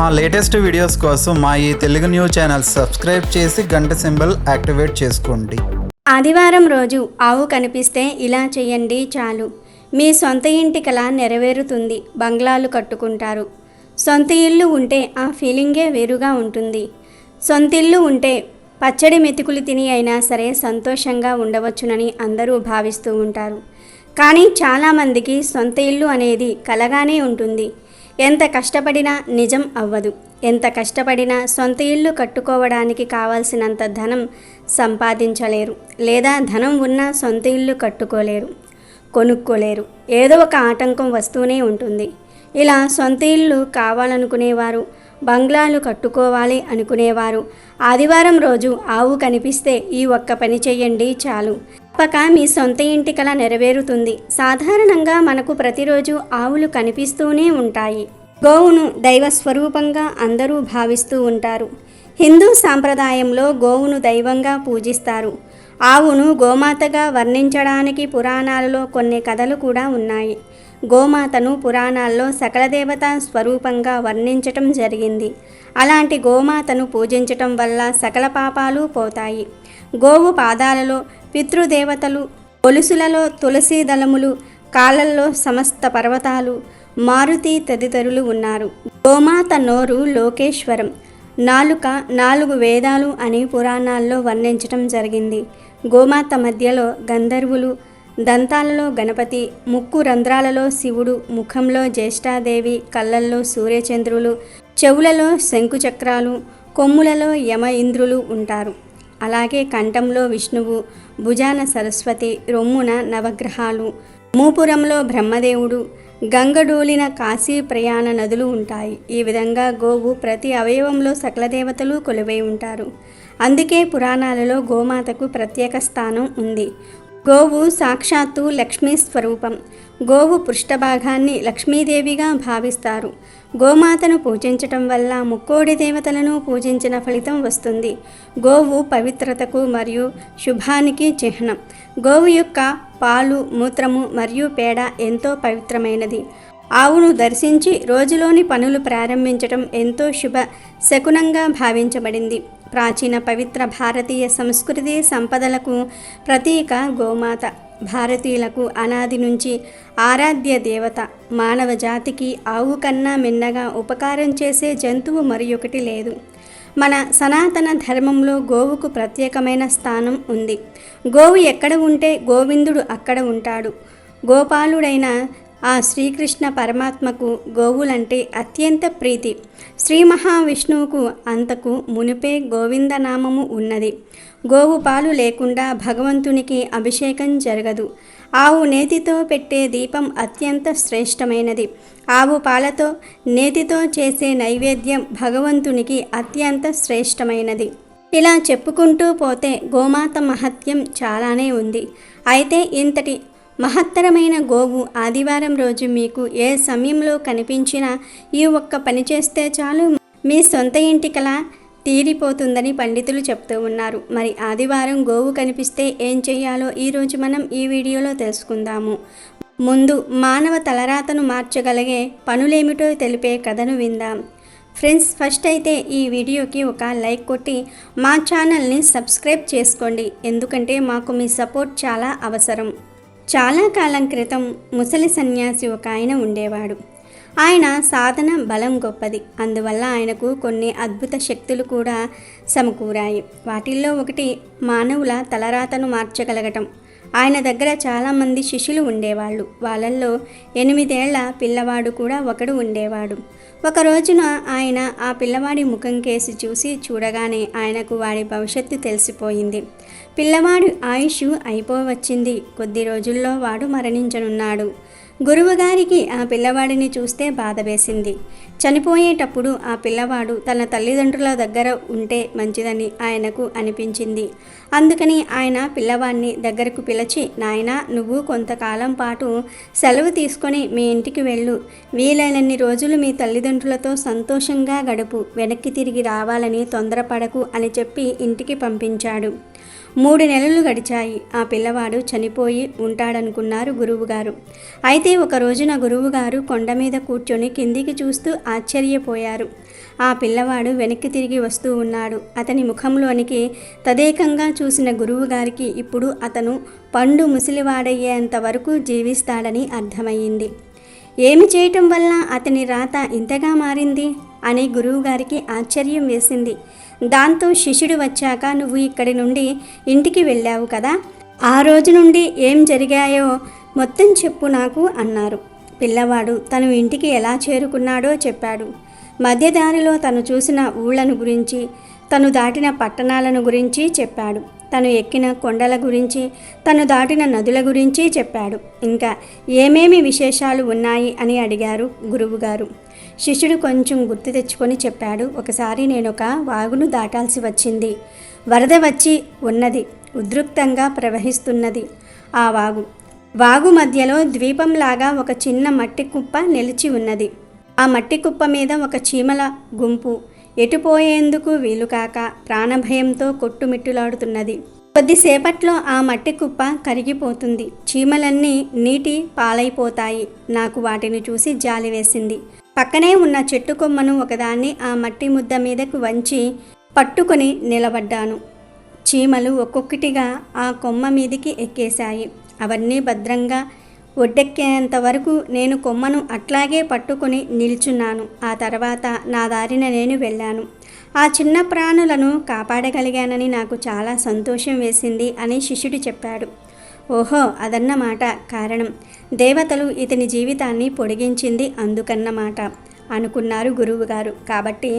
మా latest videos కోసం మా ఈ తెలుగు న్యూస్ ఛానల్ సబ్స్క్రైబ్ చేసి గంట సింబల్ యాక్టివేట్ చేసుకోండి. ఆదివారం రోజు ఆవు కనిపిస్తే ఇలా చేయండి చాలు. మీ సొంత ఇంటి కల నెరవేరుతుంది బంగ్లాలు కట్టుకుంటారు. సొంత ఇల్లు ఉంటే ఆ ఫీలింగే వేరుగా ఉంటుంది. సొంత ఇల్లు ఉంటే పచ్చడి మెతుకులు తిని అయినా సరే సంతోషంగా ఉండవచ్చునని అందరూ భావిస్తూ ఉంటారు. కానీ చాలామందికి సొంత ఇల్లు అనేది కలగానే ఉంటుంది. ఎంత కష్టపడినా నిజం అవ్వదు. ఎంత కష్టపడినా సొంత ఇల్లు కట్టుకోవడానికి కావాల్సినంత ధనం సంపాదించలేరు. లేదా ధనం ఉన్నా సొంత ఇల్లు కట్టుకోలేరు కొనుక్కోలేరు. ఏదో ఒక ఆటంకం వస్తూనే ఉంటుంది. ఇలా సొంత ఇల్లు కావాలనుకునేవారు బంగ్లాలు కట్టుకోవాలి అనుకునేవారు ఆదివారం రోజు ఆవు కనిపిస్తే ఈ ఒక్క పని చేయండి చాలు. తప్పక మీ సొంత ఇంటి కల నెరవేరుతుంది. సాధారణంగా మనకు ప్రతిరోజు ఆవులు కనిపిస్తూనే ఉంటాయి. గోవును దైవ స్వరూపంగా అందరూ భావిస్తూ ఉంటారు. హిందూ సాంప్రదాయంలో గోవును దైవంగా పూజిస్తారు. ఆవును గోమాతగా వర్ణించడానికి పురాణాలలో కొన్ని కథలు కూడా ఉన్నాయి. గోమాతను పురాణాల్లో సకల దేవత స్వరూపంగా వర్ణించటం జరిగింది. అలాంటి గోమాతను పూజించటం వల్ల సకల పాపాలు పోతాయి. గోవు పాదాలలో పితృదేవతలు గొలుసులలో తులసి దళములు కాళ్ళల్లో సమస్త పర్వతాలు మారుతి తదితరులు ఉన్నారు. గోమాత నోరు లోకేశ్వరం. నాలుక నాలుగు వేదాలు అని పురాణాల్లో వర్ణించటం జరిగింది. గోమాత మధ్యలో గంధర్వులు దంతాలలో గణపతి ముక్కు రంధ్రాలలో శివుడు ముఖంలో జ్యేష్ఠాదేవి కళ్ళల్లో సూర్యచంద్రులు చెవులలో శంకుచక్రాలు కొమ్ములలో యమ ఇంద్రులు ఉంటారు. అలాగే కంఠంలో విష్ణువు భుజాన సరస్వతి రొమ్మున నవగ్రహాలు మూపురంలో బ్రహ్మదేవుడు గంగడోలిన కాశీ ప్రయాణ నదులు ఉంటాయి. ఈ విధంగా గోవు ప్రతి అవయవంలో సకల దేవతలు కొలువై ఉంటారు. అందుకే పురాణాలలో గోమాతకు ప్రత్యేక స్థానం ఉంది. గోవు సాక్షాత్తు లక్ష్మీ స్వరూపం. గోవు పృష్ఠభాగాన్ని లక్ష్మీదేవిగా భావిస్తారు. గోమాతను పూజించటం వల్ల ముక్కోడి దేవతలను పూజించిన ఫలితం వస్తుంది. గోవు పవిత్రతకు మరియు శుభానికి చిహ్నం. గోవు యొక్క పాలు మూత్రము మరియు పేడ ఎంతో పవిత్రమైనది. ఆవును దర్శించి రోజులోని పనులు ప్రారంభించటం ఎంతో శుభ శకునంగా భావించబడింది. ప్రాచీన పవిత్ర భారతీయ సంస్కృతి సంపదలకు ప్రతీక గోమాత. భారతీయులకు అనాది నుంచి ఆరాధ్య దేవత. మానవ జాతికి ఆవు కన్నా మిన్నగా ఉపకారం చేసే జంతువు మరి ఒకటి లేదు. మన సనాతన ధర్మంలో గోవుకు ప్రత్యేకమైన స్థానం ఉంది. గోవు ఎక్కడ ఉంటే గోవిందుడు అక్కడ ఉంటాడు. గోపాలుడైన ఆ శ్రీకృష్ణ పరమాత్మకు గోవులంటే అత్యంత ప్రీతి. శ్రీ మహావిష్ణువుకు అంతకు మునిపే గోవిందనామము ఉన్నది. గోవు పాలు లేకుండా భగవంతునికి అభిషేకం జరగదు. ఆవు నేతితో పెట్టే దీపం అత్యంత శ్రేష్టమైనది. ఆవు పాలతో నేతితో చేసే నైవేద్యం భగవంతునికి అత్యంత శ్రేష్టమైనది. ఇలా చెప్పుకుంటూ పోతే గోమాత మహత్యం చాలానే ఉంది. అయితే ఇంతటి మహత్తరమైన గోవు ఆదివారం రోజు మీకు ఏ సమయంలో కనిపించినా ఈ ఒక్క పని చేస్తే చాలు. మీ సొంత ఇంటికల తీరిపోతుందని పండితులు చెప్తూ ఉన్నారు. మరి ఆదివారం గోవు కనిపిస్తే ఏం చేయాలో ఈరోజు మనం ఈ వీడియోలో తెలుసుకుందాము. ముందు మానవ తలరాతను మార్చగలిగే పనులేమిటో తెలిపే కథను విందాం. ఫ్రెండ్స్ ఫస్ట్ అయితే ఈ వీడియోకి ఒక లైక్ కొట్టి మా ఛానల్ని సబ్స్క్రైబ్ చేసుకోండి. ఎందుకంటే మాకు మీ సపోర్ట్ చాలా అవసరం. చాలా కాలం క్రితం ముసలి సన్యాసి ఒక ఆయన ఉండేవాడు. ఆయన సాధన బలం గొప్పది. అందువల్ల ఆయనకు కొన్ని అద్భుత శక్తులు కూడా సమకూరాయి. వాటిల్లో ఒకటి మానవుల తలరాతను మార్చగలగటం. ఆయన దగ్గర చాలామంది శిష్యులు ఉండేవాళ్ళు. వాళ్ళల్లో ఎనిమిదేళ్ళ పిల్లవాడు కూడా ఒకడు ఉండేవాడు. ఒక రోజున ఆయన ఆ పిల్లవాడి ముఖం కేసి చూసి చూడగానే ఆయనకు వాడి భవిష్యత్తు తెలిసిపోయింది. పిల్లవాడు ఆయుష్ అయిపోవచ్చింది. కొద్ది రోజుల్లో వాడు మరణించనున్నాడు. గురువుగారికి ఆ పిల్లవాడిని చూస్తే బాధ వేసింది. చనిపోయేటప్పుడు ఆ పిల్లవాడు తన తల్లిదండ్రుల దగ్గర ఉంటే మంచిదని ఆయనకు అనిపించింది. అందుకని ఆయన పిల్లవాడిని దగ్గరకు పిలిచి నాయన నువ్వు కొంతకాలం పాటు సెలవు తీసుకొని మీ ఇంటికి వెళ్ళు. వీలైనన్ని రోజులు మీ తల్లిదండ్రులతో సంతోషంగా గడుపు. వెనక్కి తిరిగి రావాలని తొందరపడకు అని చెప్పి ఇంటికి పంపించాడు. మూడు నెలలు గడిచాయి. ఆ పిల్లవాడు చనిపోయి ఉంటాడనుకున్నారు గురువుగారు. అయితే ఒక రోజున గురువుగారు కొండ మీద కూర్చొని కిందికి చూస్తూ ఆశ్చర్యపోయారు. ఆ పిల్లవాడు వెనక్కి తిరిగి వస్తూ ఉన్నాడు. అతని ముఖంలోనికి తదేకంగా చూసిన గురువుగారికి ఇప్పుడు అతను పండు ముసలివాడయ్యేంత వరకు జీవిస్తాడని అర్థమయ్యింది. ఏమి చేయటం వల్ల అతని రాత ఇంతగా మారింది? అని గురువుగారికి ఆశ్చర్యం వేసింది. దాంతో శిష్యుడు వచ్చాక నువ్వు ఇక్కడి నుండి ఇంటికి వెళ్ళావు కదా? ఆ రోజు నుండి ఏం జరిగాయో మొత్తం చెప్పు నాకు అన్నారు. పిల్లవాడు తను ఇంటికి ఎలా చేరుకున్నాడో చెప్పాడు. మధ్యదారిలో తను చూసిన ఊళ్ళను గురించి తను దాటిన పట్టణాలను గురించి చెప్పాడు. తను ఎక్కిన కొండల గురించి తను దాటిన నదుల గురించి చెప్పాడు. ఇంకా ఏమేమి విశేషాలు ఉన్నాయి అని అడిగారు గురువుగారు. శిష్యుడు కొంచెం గుర్తు తెచ్చుకొని చెప్పాడు ఒకసారి నేను ఒక వాగును దాటాల్సి వచ్చింది. వరద వచ్చి ఉన్నది ఉద్రిక్తంగా ప్రవహిస్తున్నది. ఆ వాగు. వాగు మధ్యలో ద్వీపంలాగా ఒక చిన్న మట్టి కుప్ప నిలిచి ఉన్నది. ఆ మట్టి కుప్ప మీద ఒక చీమల గుంపు. ఎటుపోయేందుకు వీలుకాక ప్రాణభయంతో కొట్టుమిట్టులాడుతున్నది. కొద్దిసేపట్లో ఆ మట్టి కుప్ప కరిగిపోతుంది. చీమలన్నీ నీటి పాలైపోతాయి. నాకు వాటిని చూసి జాలి వేసింది. పక్కనే ఉన్న చెట్టు కొమ్మను ఒకదాన్ని ఆ మట్టి ముద్ద మీదకు వంచి పట్టుకొని నిలబడ్డాను. చీమలు ఒక్కొక్కటిగా ఆ కొమ్మ మీదికి ఎక్కేశాయి. అవన్నీ భద్రంగా ఒడ్డెక్కేంత వరకు నేను కొమ్మను అట్లాగే పట్టుకొని నిల్చున్నాను. ఆ తర్వాత నా దారిన నేను వెళ్ళాను. ఆ చిన్న ప్రాణులను కాపాడగలిగానని నాకు చాలా సంతోషం వేసింది అని శిష్యుడు చెప్పాడు. ఓహో అదన్నమాట. కారణం దేవతలు ఇతని జీవితాన్ని పొడిగించింది అందుకన్నమాట అనుకున్నారు గురువుగారు. కాబట్టి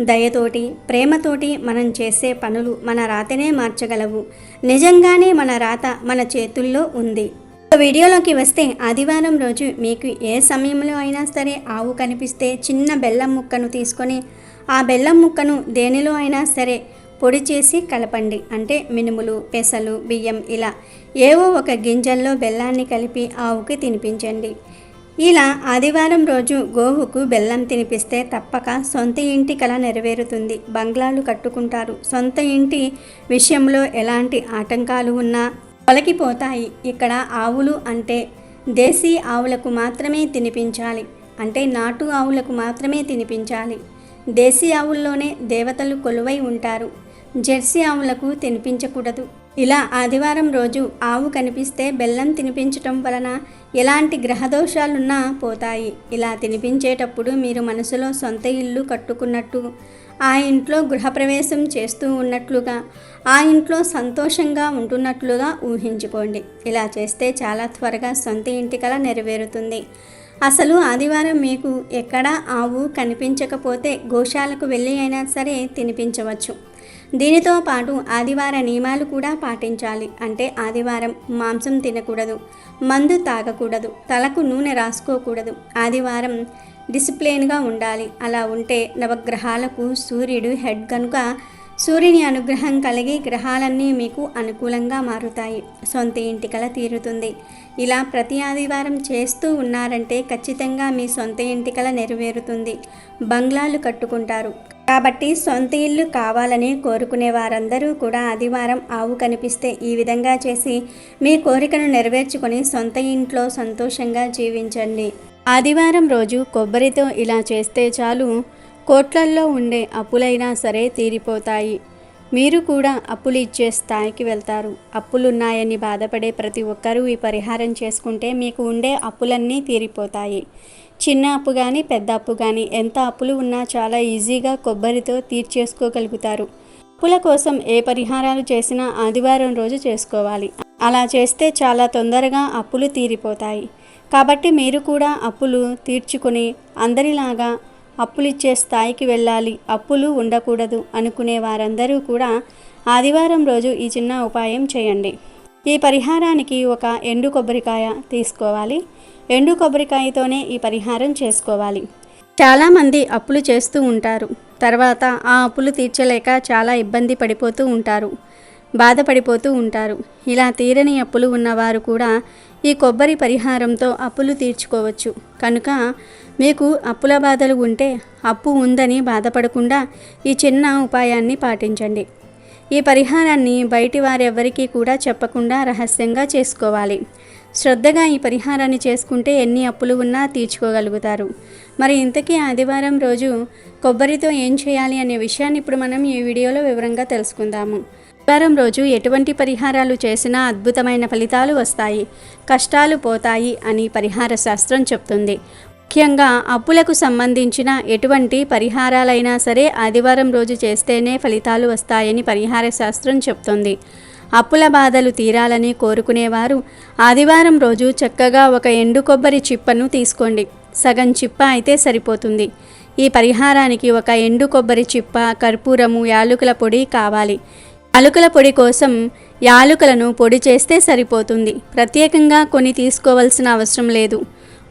దయతోటి ప్రేమతోటి మనం చేసే పనులు మన రాతనే మార్చగలవు. నిజంగానే మన రాత మన చేతుల్లో ఉంది. వీడియోలోకి వస్తే ఆదివారం రోజు మీకు ఏ సమయంలో అయినా సరే ఆవు కనిపిస్తే చిన్న బెల్లం ముక్కను తీసుకొని ఆ బెల్లం ముక్కను దేనిలో అయినా సరే పొడి చేసి కలపండి. అంటే మినుములు పెసలు బియ్యం ఇలా ఏవో ఒక గింజల్లో బెల్లాన్ని కలిపి ఆవుకి తినిపించండి. ఇలా ఆదివారం రోజు గోవుకు బెల్లం తినిపిస్తే తప్పక సొంత ఇంటి కల నెరవేరుతుంది. బంగ్లాలు కట్టుకుంటారు. సొంత ఇంటి విషయంలో ఎలాంటి ఆటంకాలు ఉన్నా తొలగిపోతాయి ఇక్కడ ఆవులు అంటే దేశీ ఆవులకు మాత్రమే తినిపించాలి. అంటే నాటు ఆవులకు మాత్రమే తినిపించాలి. దేశీ ఆవుల్లోనే దేవతలు కొలువై ఉంటారు. జెర్సీ ఆవులకు తినిపించకూడదు. ఇలా ఆదివారం రోజు ఆవు కనిపిస్తే బెల్లం తినిపించటం వలన ఎలాంటి గ్రహదోషాలున్నా పోతాయి. ఇలా తినిపించేటప్పుడు మీరు మనసులో సొంత ఇల్లు కట్టుకున్నట్టు ఆ ఇంట్లో గృహప్రవేశం చేస్తూ ఉన్నట్లుగా ఆ ఇంట్లో సంతోషంగా ఉంటున్నట్లుగా ఊహించుకోండి. ఇలా చేస్తే చాలా త్వరగా సొంత ఇంటి కల నెరవేరుతుంది. అసలు ఆదివారం మీకు ఎక్కడ ఆవు కనిపించకపోతే గోశాలకు వెళ్ళి అయినా సరే తినిపించవచ్చు. దీనితో పాటు ఆదివార నియమాలు కూడా పాటించాలి. అంటే ఆదివారం మాంసం తినకూడదు మందు తాగకూడదు తలకు నూనె రాసుకోకూడదు. ఆదివారం డిసిప్లిన్గా ఉండాలి. అలా ఉంటే నవగ్రహాలకు సూర్యుడు హెడ్ కనుక సూర్యుని అనుగ్రహం కలిగి గ్రహాలన్నీ మీకు అనుకూలంగా మారుతాయి. సొంత ఇంటికల తీరుతుంది. ఇలా ప్రతి ఆదివారం చేస్తూ ఉన్నారంటే ఖచ్చితంగా మీ సొంత ఇంటికల నెరవేరుతుంది. బంగ్లాలు కట్టుకుంటారు. కాబట్టి సొంత ఇల్లు కావాలని కోరుకునే వారందరూ కూడా ఆదివారం ఆవు కనిపిస్తే ఈ విధంగా చేసి మీ కోరికను నెరవేర్చుకొని సొంత ఇంట్లో సంతోషంగా జీవించండి. ఆదివారం రోజు కొబ్బరితో ఇలా చేస్తే చాలు. కోట్లల్లో ఉండే అప్పులైనా సరే తీరిపోతాయి. మీరు కూడా అప్పులు ఇచ్చే స్థాయికి వెళ్తారు. అప్పులున్నాయని బాధపడే ప్రతి ఒక్కరూ ఈ పరిహారం చేసుకుంటే మీకు ఉండే అప్పులన్నీ తీరిపోతాయి. చిన్న అప్పు కానీ పెద్ద అప్పు కానీ ఎంత అప్పులు ఉన్నా చాలా ఈజీగా కొబ్బరితో తీర్చేసుకోగలుగుతారు. అప్పుల కోసం ఏ పరిహారాలు చేసినా ఆదివారం రోజు చేసుకోవాలి. అలా చేస్తే చాలా తొందరగా అప్పులు తీరిపోతాయి. కాబట్టి మీరు కూడా అప్పులు తీర్చుకుని అందరిలాగా అప్పులు ఇచ్చే స్థాయికి వెళ్ళాలి. అప్పులు ఉండకూడదు అనుకునే వారందరూ కూడా ఆదివారం రోజు ఈ చిన్న ఉపాయం చేయండి. ఈ పరిహారానికి ఒక ఎండు కొబ్బరికాయ తీసుకోవాలి. ఎండు కొబ్బరికాయతోనే ఈ పరిహారం చేసుకోవాలి. చాలామంది అప్పులు చేస్తూ ఉంటారు. తర్వాత ఆ అప్పులు తీర్చలేక చాలా ఇబ్బంది పడిపోతూ ఉంటారు. బాధపడిపోతూ ఉంటారు. ఇలా తీరని అప్పులు ఉన్నవారు కూడా ఈ కొబ్బరి పరిహారంతో అప్పులు తీర్చుకోవచ్చు. కనుక మీకు అప్పుల బాధలు ఉంటే అప్పు ఉందని బాధపడకుండా ఈ చిన్న ఉపాయాన్ని పాటించండి. ఈ పరిహారాన్ని బయటి వారెవ్వరికీ కూడా చెప్పకుండా రహస్యంగా చేసుకోవాలి. శ్రద్ధగా ఈ పరిహారాన్ని చేసుకుంటే ఎన్ని అప్పులు ఉన్నా తీర్చుకోగలుగుతారు. మరి ఇంతకీ ఆదివారం రోజు కొబ్బరితో ఏం చేయాలి అనే విషయాన్ని ఇప్పుడు మనం ఈ వీడియోలో వివరంగా తెలుసుకుందాము. ఆదివారం రోజు ఎటువంటి పరిహారాలు చేసినా అద్భుతమైన ఫలితాలు వస్తాయి. కష్టాలు పోతాయి అని పరిహార శాస్త్రం చెప్తుంది. ముఖ్యంగా అప్పులకు సంబంధించిన ఎటువంటి పరిహారాలైనా సరే ఆదివారం రోజు చేస్తేనే ఫలితాలు వస్తాయని పరిహార శాస్త్రం చెప్తుంది. అప్పుల బాధలు తీరాలని కోరుకునేవారు. ఆదివారం రోజు చక్కగా ఒక ఎండు కొబ్బరి చిప్పను తీసుకోండి. సగం చిప్ప అయితే సరిపోతుంది. ఈ పరిహారానికి ఒక ఎండు కొబ్బరి చిప్ప కర్పూరము యాలకుల పొడి కావాలి. యాలకుల పొడి కోసం యాలకులను పొడి చేస్తే సరిపోతుంది. ప్రత్యేకంగా కొన్ని తీసుకోవాల్సిన అవసరం లేదు.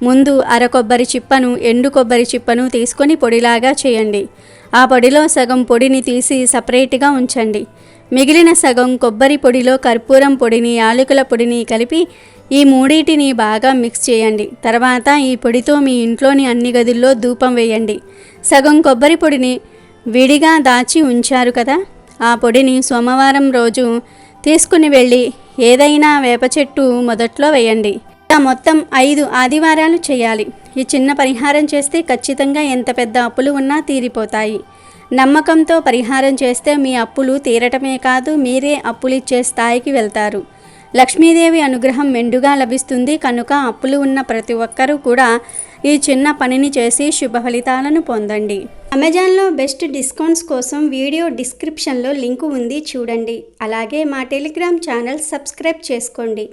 ముందు అర కొబ్బరి చిప్పను ఎండు కొబ్బరి చిప్పను తీసుకొని పొడిలాగా చేయండి. ఆ పొడిలో సగం పొడిని తీసి సపరేట్గా ఉంచండి. మిగిలిన సగం కొబ్బరి పొడిలో కర్పూరం పొడిని యాలకుల పొడిని కలిపి ఈ మూడింటిని బాగా మిక్స్ చేయండి. తర్వాత ఈ పొడితో మీ ఇంట్లోని అన్ని గదుల్లో ధూపం వేయండి. సగం కొబ్బరి పొడిని విడిగా దాచి ఉంచారు కదా? ఆ పొడిని సోమవారం రోజు తీసుకుని వెళ్ళి ఏదైనా వేప చెట్టు మొదట్లో వేయండి. ఇలా మొత్తం ఐదు ఆదివారాలు చేయాలి. ఈ చిన్న పరిహారం చేస్తే ఖచ్చితంగా ఎంత పెద్ద అప్పులు ఉన్నా తీరిపోతాయి. నమ్మకంతో పరిహారం చేస్తే మీ అప్పులు తీరటమే కాదు మీరే అప్పులిచ్చే స్థాయికి వెళ్తారు. లక్ష్మీదేవి అనుగ్రహం మెండుగా లభిస్తుంది కనుక అప్పులు ఉన్న ప్రతి ఒక్కరూ కూడా ఈ చిన్న పనిని చేసి శుభ ఫలితాలను పొందండి. అమెజాన్లో బెస్ట్ డిస్కౌంట్స్ కోసం వీడియో డిస్క్రిప్షన్లో లింకు ఉంది చూడండి. అలాగే మా టెలిగ్రామ్ ఛానల్ సబ్స్క్రైబ్ చేసుకోండి.